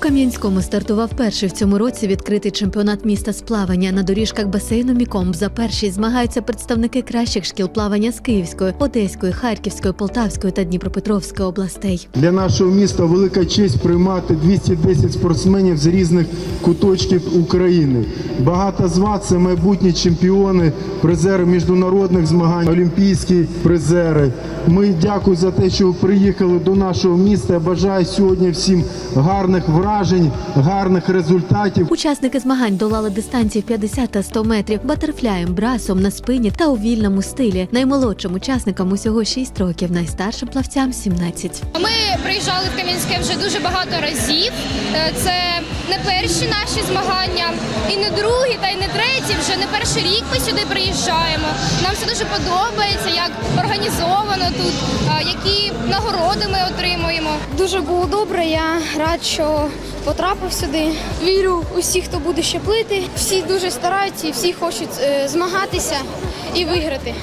Кам'янському стартував перший в цьому році відкритий чемпіонат міста з плавання. На доріжках басейну Міком за першість змагаються представники кращих шкіл плавання з Київської, Одеської, Харківської, Полтавської та Дніпропетровської областей. Для нашого міста велика честь приймати 210 спортсменів з різних куточків України. Багато з вас це майбутні чемпіони, призери міжнародних змагань, олімпійські призери. Ми дякую за те, що ви приїхали до нашого міста. Я бажаю сьогодні всім гарних вражень, гарних результатів. Учасники змагань долали дистанції в 50 та 100 метрів батерфляєм, брасом на спині та у вільному стилі. Наймолодшим учасникам усього 6 років, найстаршим плавцям 17. Ми приїжджали в Кам'янське вже дуже багато разів. Е, Це не перші наші змагання, і не другі, та й не треті. Вже не перший рік ми сюди приїжджаємо. Нам все дуже подобається, як організовано тут, е, які нагороди ми отримуємо. Дуже було добре. Я рад, що потрапив сюди. Вірю усіх, хто буде ще плити. Всі дуже стараються і всі хочуть е, змагатися і виграти.